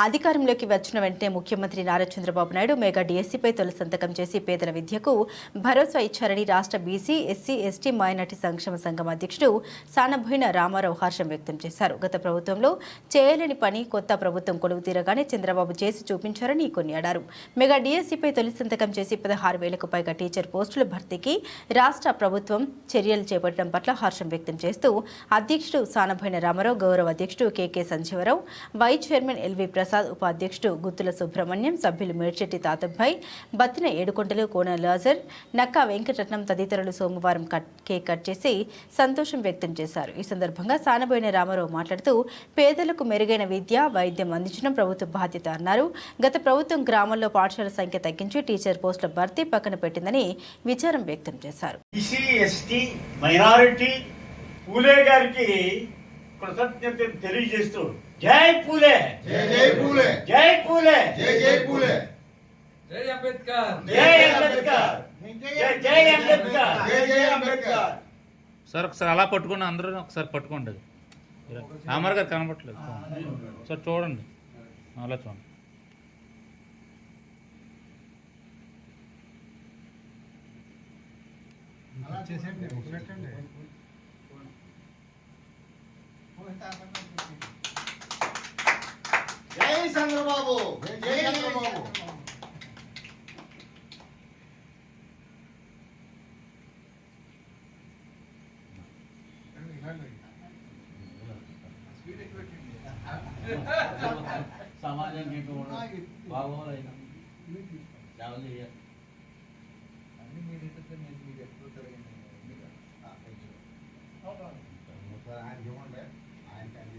అధికారంలోకి వచ్చిన వెంటనే ముఖ్యమంత్రి నారా చంద్రబాబు నాయుడు మెగా డిఎస్సీపై తొలి సంతకం చేసి పేదల విద్యకు భరోసా ఇచ్చారని రాష్ట్ర బీసీ ఎస్సీ ఎస్టీ మైనార్టీ సంక్షేమ సంఘం అధ్యక్షుడు సానభోయిన రామారావు హర్షం వ్యక్తం చేశారు. గత ప్రభుత్వంలో చేయలేని పని కొత్త ప్రభుత్వం కొలువు తీరగానే చంద్రబాబు చేసి చూపించారని కొనియాడారు. మెగా డిఎస్సీపై తొలి సంతకం చేసి పదహారు వేలకు పైగా టీచర్ పోస్టుల భర్తీకి రాష్ట్ర ప్రభుత్వం చర్యలు చేపట్టడం పట్ల హర్షం వ్యక్తం చేస్తూ అధ్యక్షుడు సానభోయిన రామారావు గౌరవ అధ్యక్షుడు K K Sanjeevarao vice chairman L V Prasad Prasad ఉపాధ్యక్షుడు గుత్తుల సుబ్రహ్మణ్యం సభ్యులు మేడ్చెట్టి తాతబ్బాయి బత్తిన ఏడుకొండలు కోన లాజర్ నక్కా వెంకటరత్నం తదితరులు సోమవారం కట్ కేక్ కట్ చేసి సంతోషం వ్యక్తం చేశారు. ఈ సందర్భంగా సానబోయిన రామారావు మాట్లాడుతూ పేదలకు మెరుగైన విద్య వైద్యం అందించడం ప్రభుత్వ బాధ్యత అన్నారు. గత ప్రభుత్వం గ్రామంలో పాఠశాల సంఖ్య తగ్గించి టీచర్ పోస్టుల భర్తీ పక్కన పెట్టిందని విచారం వ్యక్తం చేశారు. పూలే గారికి కృతజ్ఞత తెలియజేస్తూ జై పూలే. జై జై పూలే. జై పూలే. జై జై పూలే. జై అంబేద్కర్. జై అంబేద్కర్. జై జై అంబేద్కర్. జై జై అంబేద్కర్. సార్ ఒకసారి అలా పట్టుకుని అందరూ ఒకసారి పట్టుకోండి అది. రామారావు గారు కనపట్లేదు సార్ చూడండి. అలా చూడండి. జై చంద్రబాబు. జై చంద్రబాబు. సమాజానికి బాగోలేదు సేవ చేయాలి. ఆయన చూడండి మీరు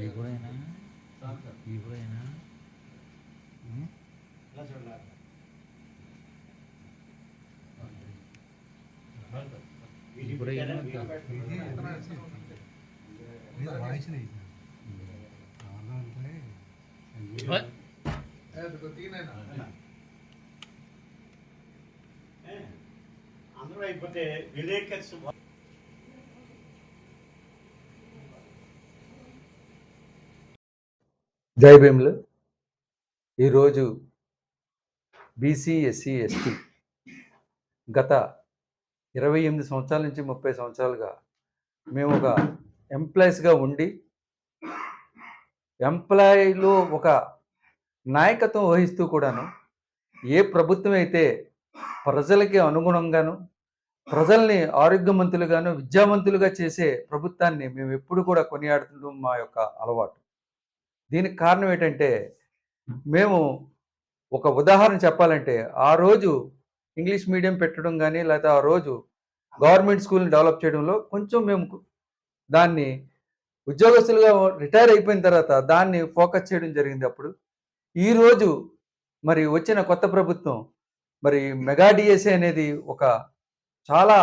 ఇప్పుడైనా ఇప్పుడైనా ఇలా చూడాలి ఇప్పుడు ఏమో అందరూ అయిపోతే విలేకర్స్ జై భీములు. ఈరోజు బీసీ ఎస్సీ ఎస్టీ గత ఇరవై ఎనిమిది సంవత్సరాల నుంచి ముప్పై సంవత్సరాలుగా మేము ఒక ఎంప్లాయీస్గా ఉండి ఎంప్లాయీలో ఒక నాయకత్వం వహిస్తూ కూడాను ఏ ప్రభుత్వం అయితే ప్రజలకి అనుగుణంగాను ప్రజల్ని ఆరోగ్యవంతులుగాను విద్యావంతులుగా చేసే ప్రభుత్వాన్ని మేము ఎప్పుడు కూడా కొనియాడుతుండడం మా యొక్క అలవాటు. దీనికి కారణం ఏంటంటే మేము ఒక ఉదాహరణ చెప్పాలంటే ఆ రోజు ఇంగ్లీష్ మీడియం పెట్టడం కానీ లేకపోతే ఆ రోజు గవర్నమెంట్ స్కూల్ని డెవలప్ చేయడంలో కొంచెం మేము దాన్ని ఉద్యోగస్తులుగా రిటైర్ అయిపోయిన తర్వాత దాన్ని ఫోకస్ చేయడం జరిగింది అప్పుడు. ఈరోజు మరి వచ్చిన కొత్త ప్రభుత్వం మరి మెగా డిఎస్ఏ అనేది ఒక చాలా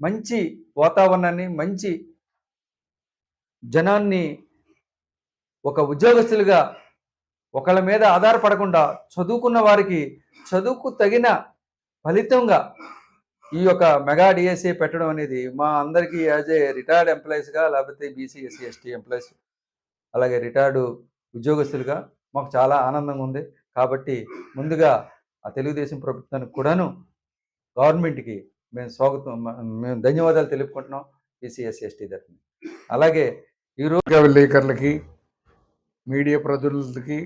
మంచి వాతావరణాన్ని మంచి జనాన్ని ఒక ఉద్యోగస్తులుగా ఒకళ్ళ మీద ఆధారపడకుండా చదువుకున్న వారికి చదువుకు తగిన ఫలితంగా ఈ యొక్క మెగా డిఎస్సి పెట్టడం అనేది మా అందరికీ యాజ్ ఏ రిటైర్డ్ ఎంప్లాయీస్గా లేకపోతే బీసీ ఎస్సీ ఎస్టీ ఎంప్లాయీస్ అలాగే రిటైర్డు ఉద్యోగస్తులుగా మాకు చాలా ఆనందంగా ఉంది. కాబట్టి ముందుగా ఆ తెలుగుదేశం ప్రభుత్వానికి కూడాను గవర్నమెంట్కి మేము స్వాగతం మేము ధన్యవాదాలు తెలుపుకుంటున్నాం బీసీ ఎస్సీ ఎస్టీ తరఫున. అలాగే ఈరోజు విలేకరులకి మీడియా ప్రతినిధులకి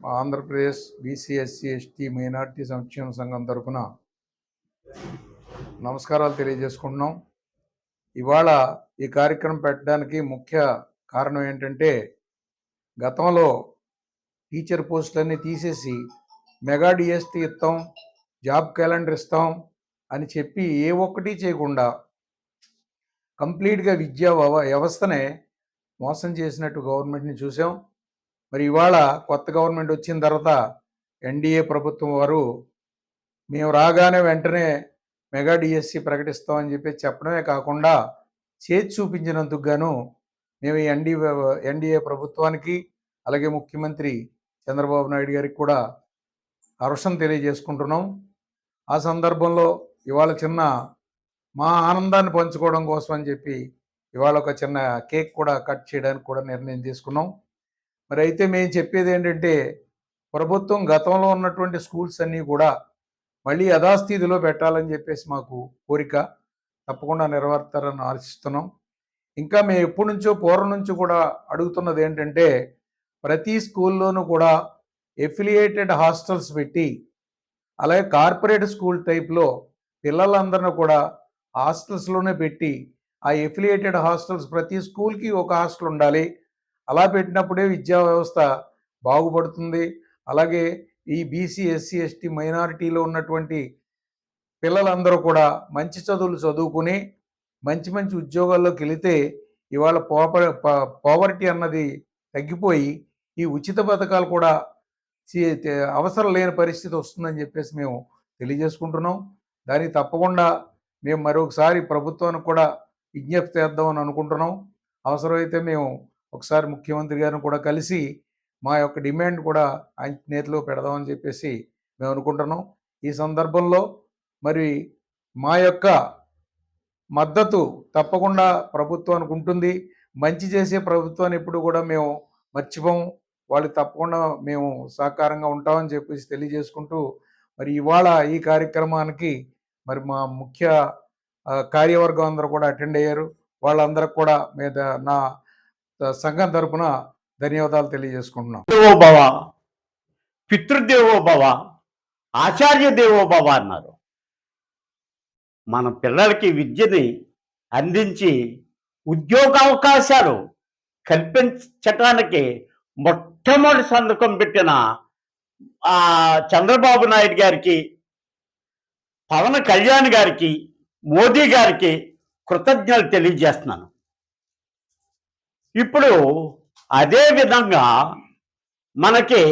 మా Andhra Pradesh BC SC ST minority సంక్షేమ సంఘం తరఫున నమస్కారాలు తెలియజేసుకుంటున్నాం. ఇవాళ ఈ కార్యక్రమం పెట్టడానికి ముఖ్య కారణం ఏంటంటే గతంలో టీచర్ పోస్టులన్నీ తీసేసి మెగా డిఎస్టీ ఇస్తాం జాబ్ క్యాలెండర్ ఇస్తాం అని చెప్పి ఏ ఒక్కటి చేయకుండా కంప్లీట్గా విద్యా వ్యవ- వ్యవస్థనే మోసం చేసినట్టు గవర్నమెంట్ని చూసాం. మరి ఇవాళ కొత్త గవర్నమెంట్ వచ్చిన తర్వాత ఎన్డీఏ ప్రభుత్వం వారు మేము రాగానే వెంటనే మెగా డిఎస్సి ప్రకటిస్తామని చెప్పి చెప్పడమే కాకుండా చేతి చూపించినందుకు గాను మేము ఎన్డీ ఎన్డీఏ ప్రభుత్వానికి అలాగే ముఖ్యమంత్రి చంద్రబాబు నాయుడు గారికి కూడా హర్షం తెలియజేసుకుంటున్నాం. ఆ సందర్భంలో ఇవాళ చిన్న మా ఆనందాన్ని పంచుకోవడం కోసం అని చెప్పి ఇవాళ ఒక చిన్న కేక్ కూడా కట్ చేయడానికి కూడా నిర్ణయం తీసుకున్నాం. మరి అయితే మేము చెప్పేది ఏంటంటే ప్రభుత్వం గతంలో ఉన్నటువంటి స్కూల్స్ అన్నీ కూడా మళ్ళీ యథాస్థితిలో పెట్టాలని చెప్పేసి మాకు కోరిక. తప్పకుండా నెరవేరుతారని ఆశిస్తున్నాం. ఇంకా మేము ఎప్పటి నుంచో పూర్వం నుంచి కూడా అడుగుతున్నది ఏంటంటే ప్రతి స్కూల్లోనూ కూడా ఎఫిలియేటెడ్ హాస్టల్స్ పెట్టి అలాగే కార్పొరేట్ స్కూల్ టైప్లో పిల్లలందరినీ కూడా హాస్టల్స్లోనే పెట్టి ఆ ఎఫిలియేటెడ్ హాస్టల్స్ ప్రతి స్కూల్కి ఒక హాస్టల్ ఉండాలి. అలా పెట్టినప్పుడే విద్యా వ్యవస్థ బాగుపడుతుంది. అలాగే ఈ బీసీ ఎస్సీ ఎస్టీ మైనారిటీలో ఉన్నటువంటి పిల్లలందరూ కూడా మంచి చదువులు చదువుకుని మంచి మంచి ఉద్యోగాల్లోకి వెళితే ఇవాళ పోప పోవర్టీ అన్నది తగ్గిపోయి ఈ ఉచిత పథకాలు కూడా చే- అవసరం లేని పరిస్థితి వస్తుందని చెప్పేసి మేము తెలియజేసుకుంటున్నాం. దానికి తప్పకుండా మేము మరొకసారి ప్రభుత్వానికి కూడా విజ్ఞప్తి చేద్దామని అనుకుంటున్నాం. అవసరమైతే మేము ఒకసారి ముఖ్యమంత్రి గారిని కూడా కలిసి మా యొక్క డిమాండ్ కూడా ఆయన నేతిలో పెడదామని చెప్పేసి మేము అనుకుంటున్నాం. ఈ సందర్భంలో మరి మా యొక్క మద్దతు తప్పకుండా ప్రభుత్వానికి ఉంటుంది మంచి చేసే ప్రభుత్వాన్ని ఎప్పుడు కూడా మేము మర్చిపోం. వాళ్ళు తప్పకుండా మేము సహకారంగా ఉంటామని చెప్పేసి తెలియజేసుకుంటూ మరి ఇవాళ ఈ కార్యక్రమానికి మరి మా ముఖ్య కార్యవర్గం అందరూ కూడా అటెండ్ అయ్యారు. వాళ్ళందరికి కూడా మీద నా సంఘం తరపున ధన్యవాదాలు తెలియజేసుకుంటున్నాం. దేవో భవ పితృదేవో భవ ఆచార్య దేవో భవ అన్నారు. మన పిల్లలకి విద్యని అందించి ఉద్యోగ అవకాశాలు కల్పించటానికి మొట్టమొదటి సంతకం పెట్టిన చంద్రబాబు నాయుడు గారికి పవన్ కళ్యాణ్ గారికి మోదీ గారికి కృతజ్ఞతలు తెలియజేస్తున్నాను. ఇప్పుడు అదే విధంగా మనకి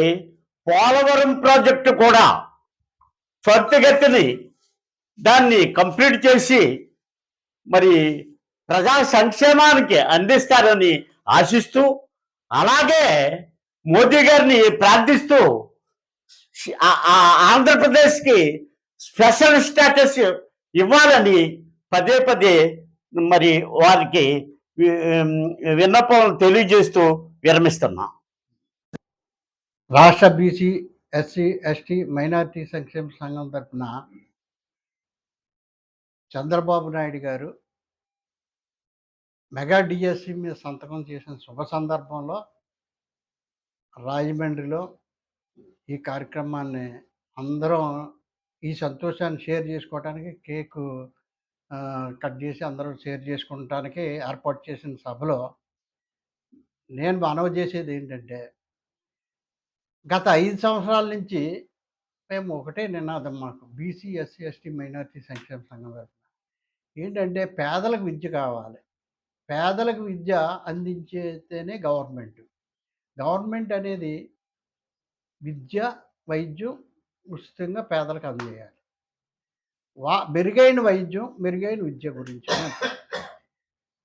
పోలవరం ప్రాజెక్టు కూడా త్వరితగతిని దాన్ని కంప్లీట్ చేసి మరి ప్రజా సంక్షేమానికి అందిస్తారని ఆశిస్తూ అలాగే మోదీ గారిని ప్రార్థిస్తూ ఆ- ఆంధ్రప్రదేశ్కి స్పెషల్ స్టేటస్ ఇవ్వాలని పదే పదే మరి వారికి విన్నపం తెలియజేస్తూ విరమిస్తున్నాం. రాష్ట్ర బీసీ ఎస్సీ ఎస్టీ మైనార్టీ సంక్షేమ సంఘం తరఫున చంద్రబాబు నాయుడు గారు మెగా డిఎస్సి మీద సంతకం చేసిన శుభ సందర్భంలో రాజమండ్రిలో ఈ కార్యక్రమాన్ని అందరం ఈ సంతోషాన్ని షేర్ చేసుకోవడానికి కేకు కట్ చేసి అందరం షేర్ చేసుకుంటానికి ఏర్పాటు చేసిన సభలో నేను మనవ చేసేది ఏంటంటే గత ఐదు సంవత్సరాల నుంచి మేము ఒకటే నినాదం మాకు. బీసీ ఎస్సీ ఎస్టీ మైనార్టీ సంక్షేమ సంఘం తరఫున. ఏంటంటే పేదలకు విద్య కావాలి. పేదలకు విద్య అందించేతేనే గవర్నమెంట్. గవర్నమెంట్ అనేది విద్య వైద్యం ఉచితంగా పేదలకు అందజేయాలి. వా మెరుగైన వైద్యం మెరుగైన విద్య గురించి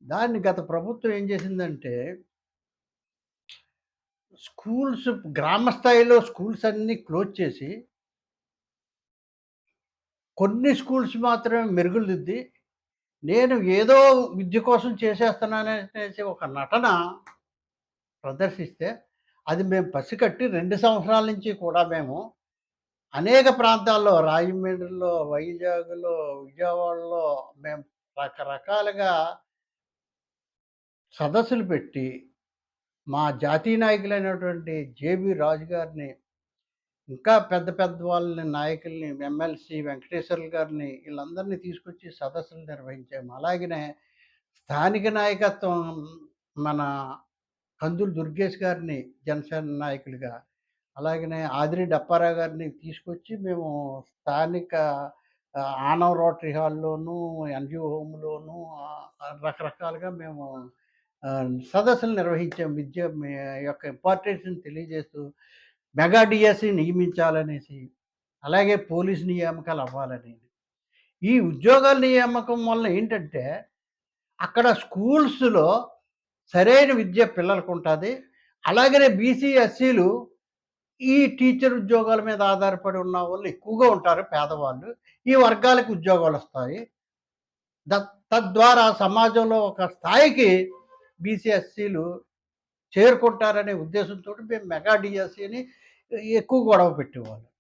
దాన్ని గత ప్రభుత్వం ఏం చేసిందంటే స్కూల్స్ గ్రామ స్థాయిలో స్కూల్స్ అన్నీ క్లోజ్ చేసి కొన్ని స్కూల్స్ మాత్రమే మెరుగులుద్ది. నేను ఏదో విద్య కోసం చేసేస్తున్నాననేసి ఒక నటన ప్రదర్శిస్తే అది మేము పసికట్టి రెండు సంవత్సరాల నుంచి కూడా మేము అనేక ప్రాంతాల్లో రాజమండ్రిలో వైజాగ్లో విజయవాడలో మేము రకరకాలుగా సదస్సులు పెట్టి మా జాతీయ నాయకులైనటువంటి జేబీ రాజు గారిని ఇంకా పెద్ద పెద్ద వాళ్ళని నాయకుల్ని ఎమ్మెల్సీ వెంకటేశ్వర్లు గారిని వీళ్ళందరినీ తీసుకొచ్చి సదస్సులు నిర్వహించాము. అలాగనే స్థానిక నాయకత్వం మన కందులు దుర్గేష్ గారిని జనసేన నాయకులుగా అలాగనే ఆదిరి డప్పారావు గారిని తీసుకొచ్చి మేము స్థానిక ఆనవ రోటరీ హాల్లోనూ ఎన్జిఓ హోమ్లోనూ రకరకాలుగా మేము సదస్సులు నిర్వహించే విద్య యొక్క ఇంపార్టెన్స్ని తెలియజేస్తూ మెగా డిఎస్సి నియమించాలనేసి అలాగే పోలీస్ నియామకాలు అవ్వాలని ఈ ఉద్యోగాల నియామకం వల్ల ఏంటంటే అక్కడ స్కూల్స్లో సరైన విద్య పిల్లలకు ఉంటుంది అలాగనే బీసీ ఎస్సీలు ఈ టీచర్ ఉద్యోగాల మీద ఆధారపడి ఉన్న వాళ్ళు ఎక్కువగా ఉంటారు పేదవాళ్ళు. ఈ వర్గాలకు ఉద్యోగాలు వస్తాయి ద- తద్వారా సమాజంలో ఒక స్థాయికి బీసీఎస్సీలు చేరుకుంటారనే ఉద్దేశంతో మేము మెగా డిఎస్సీని ఎక్కువ గొడవ పెట్టేవాళ్ళం.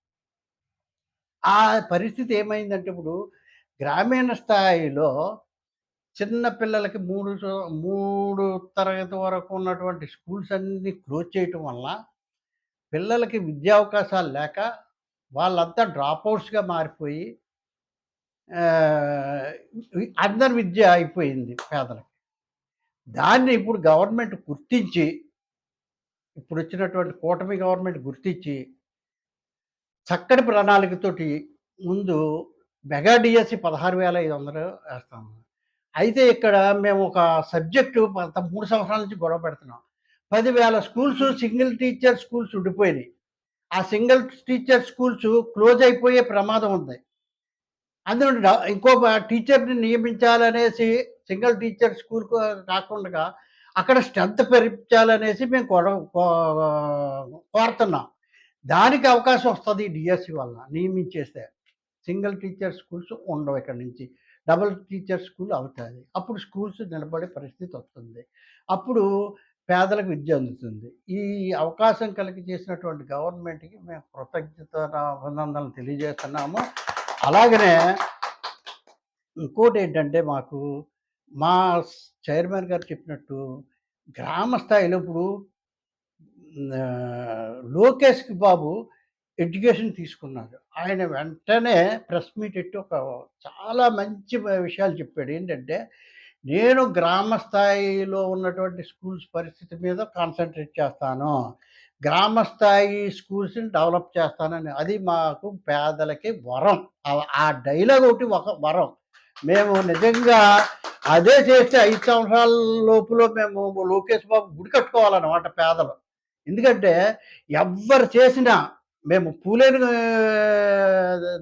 ఆ పరిస్థితి ఏమైందంటే ఇప్పుడు గ్రామీణ స్థాయిలో చిన్న పిల్లలకి మూడు మూడు తరగతి వరకు ఉన్నటువంటి స్కూల్స్ అన్ని క్లోజ్ చేయటం వల్ల పిల్లలకి విద్యా అవకాశాలు లేక వాళ్ళంతా డ్రాప్అవుట్స్గా మారిపోయి అందరి విద్య అయిపోయింది పేదలకి. దాన్ని ఇప్పుడు గవర్నమెంట్ గుర్తించి ఇప్పుడు వచ్చినటువంటి కూటమి గవర్నమెంట్ గుర్తించి చక్కటి ప్రణాళికతోటి ముందు మెగా డిఎస్సి పదహారు వేల ఐదు వందలు వేస్తాము అయితే ఇక్కడ మేము ఒక సబ్జెక్టు పద మూడు సంవత్సరాల నుంచి గొడవ పెడుతున్నాం. పదివేల స్కూల్స్ సింగిల్ టీచర్ స్కూల్స్ ఉండిపోయినాయి. ఆ సింగిల్ టీచర్ స్కూల్స్ క్లోజ్ అయిపోయే ప్రమాదం ఉంది. అందులో ఇంకో టీచర్ని నియమించాలనేసి సింగిల్ టీచర్ స్కూల్ కాకుండా అక్కడ స్ట్రెంత్ పెంచాలనేసి మేము కొడ కో- కోరుతున్నాం. దానికి అవకాశం వస్తుంది డిఎస్సి వల్ల నియమించేస్తే. సింగిల్ టీచర్ స్కూల్స్ ఉండవు ఇక్కడ నుంచి. డబుల్ టీచర్ స్కూల్ అవుతుంది. అప్పుడు స్కూల్స్ నిలబడే పరిస్థితి వస్తుంది. అప్పుడు పేదలకు విద్య అందుతుంది. ఈ అవకాశం కలిగి చేసినటువంటి గవర్నమెంట్కి మేము కృతజ్ఞత అభినందనలు తెలియజేస్తున్నాము. అలాగనే ఇంకోటి ఏంటంటే మాకు మా చైర్మన్ గారు చెప్పినట్టు గ్రామ స్థాయిలో ఇప్పుడు లోకేష్ లోకేష్కి బాబు ఎడ్యుకేషన్ తీసుకున్నారు ఆయన వెంటనే ప్రెస్ మీట్ పెట్టి ఒక చాలా మంచి విషయాలు చెప్పాడు. ఏంటంటే నేను గ్రామ స్థాయిలో ఉన్నటువంటి స్కూల్స్ పరిస్థితి మీద కాన్సన్ట్రేట్ చేస్తాను. గ్రామ స్థాయి స్కూల్స్ని డెవలప్ చేస్తానని. అది మాకు పేదలకి వరం. ఆ- డైలాగ్ ఒకటి ఒక వరం. మేము నిజంగా అదే చేస్తే ఐదు సంవత్సరాల లోపల మేము లోకేష్ బాబు గుడి కట్టుకోవాలన్నమాట పేదలు. ఎందుకంటే ఎవ్వరు చేసినా మేము పూలేని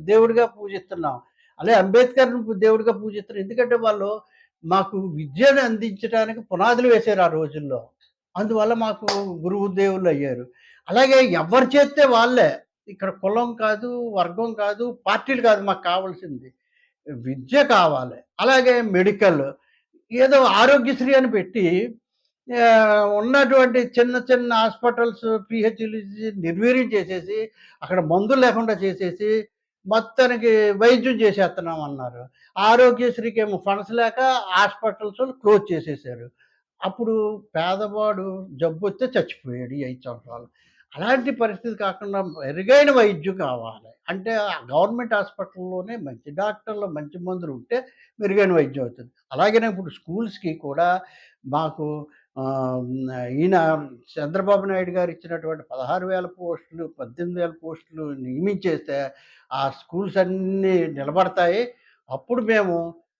దేవుడిగా పూజిస్తున్నాం. అలాగే అంబేద్కర్ని దేవుడిగా పూజిస్తున్నాం ఎందుకంటే వాళ్ళు మాకు విద్యను అందించడానికి పునాదులు వేశారు ఆ రోజుల్లో. అందువల్ల మాకు గురువు దేవుళ్ళు అయ్యారు. అలాగే ఎవరు చేస్తే వాళ్ళే. ఇక్కడ కులం కాదు వర్గం కాదు పార్టీలు కాదు మాకు కావాల్సింది. విద్య కావాలి. అలాగే మెడికల్. ఏదో ఆరోగ్యశ్రీ అని పెట్టి ఉన్నటువంటి చిన్న చిన్న హాస్పిటల్స్ పిహెచ్లు నిర్వీర్యం చేసేసి అక్కడ మందులు లేకుండా చేసేసి మొత్తానికి వైద్యం చేసేస్తున్నాం అన్నారు ఆరోగ్యశ్రీకి ఏమో ఫండ్స్ లేక హాస్పిటల్స్ క్లోజ్ చేసేసారు. అప్పుడు పేదవాడు జబ్బు వస్తే చచ్చిపోయాడు ఈ ఐదు సంవత్సరాలు. అలాంటి పరిస్థితి కాకుండా మెరుగైన వైద్యం కావాలి. అంటే గవర్నమెంట్ హాస్పిటల్లోనే మంచి డాక్టర్లు మంచి మందులు ఉంటే మెరుగైన వైద్యం అవుతుంది. అలాగనే ఇప్పుడు స్కూల్స్కి కూడా మాకు ఈయన చంద్రబాబు నాయుడు గారు ఇచ్చినటువంటి పదహారు వేల పోస్టులు పద్దెనిమిది వేల పోస్టులు నియమించేస్తే ఆ స్కూల్స్ అన్నీ నిలబడతాయి. అప్పుడు మేము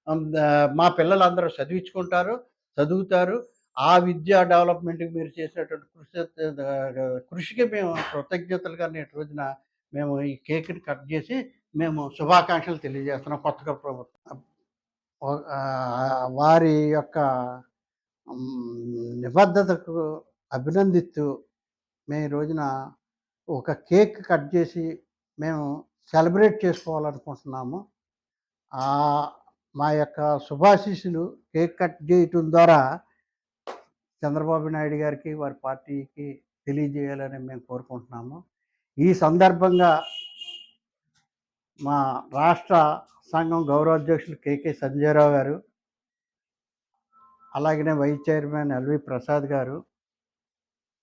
మా పిల్లలు మా పిల్లలందరూ చదివించుకుంటారు. చదువుతారు. ఆ విద్యా డెవలప్మెంట్కి మీరు చేసినటువంటి కృషి కృషికి మేము కృతజ్ఞతలుగా నేటి రోజున మేము ఈ కేక్ని కట్ చేసి మేము శుభాకాంక్షలు తెలియజేస్తున్నాం కొత్తగా ప్రభుత్వం. వారి యొక్క నిబద్ధతకు అభినందిస్తూ మేము రోజున ఒక కేక్ కట్ చేసి మేము సెలబ్రేట్ చేసుకోవాలనుకుంటున్నాము. మా యొక్క శుభాశీస్సులు కేక్ కట్ చేయటం ద్వారా చంద్రబాబు నాయుడు గారికి వారి పార్టీకి తెలియజేయాలని మేము కోరుకుంటున్నాము. ఈ సందర్భంగా మా రాష్ట్ర సంఘం గౌరవాధ్యక్షులు కేకే సంజయరావు గారు అలాగనే వైస్ చైర్మన్ ఎల్వి ప్రసాద్ గారు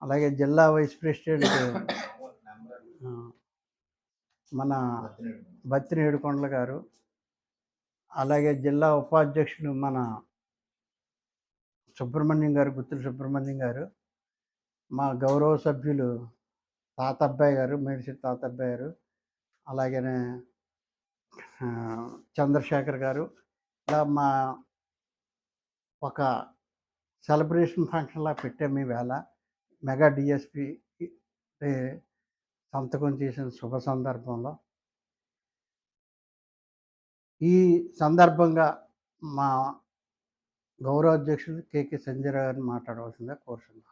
అలాగే జిల్లా వైస్ ప్రెసిడెంట్ మన బత్తినేడుకొండల గారు అలాగే జిల్లా ఉపాధ్యక్షుడు మన సుబ్రహ్మణ్యం గారు గుత్తుల సుబ్రహ్మణ్యం గారు మా గౌరవ సభ్యులు తాతబ్బాయి గారు మేడిసిరి తాతబ్బాయి గారు అలాగనే చంద్రశేఖర్ గారు ఇలా మా ఒక సెలబ్రేషన్ ఫంక్షన్లా పెట్టాము ఈవేళ మెగా డిఎస్పి సంతకం చేసిన శుభ సందర్భంలో. ఈ సందర్భంగా మా గౌరవ అధ్యక్షుడు కేకే సంజయ్ గారిని మాట్లాడవలసిందిగా కోరుతున్నాను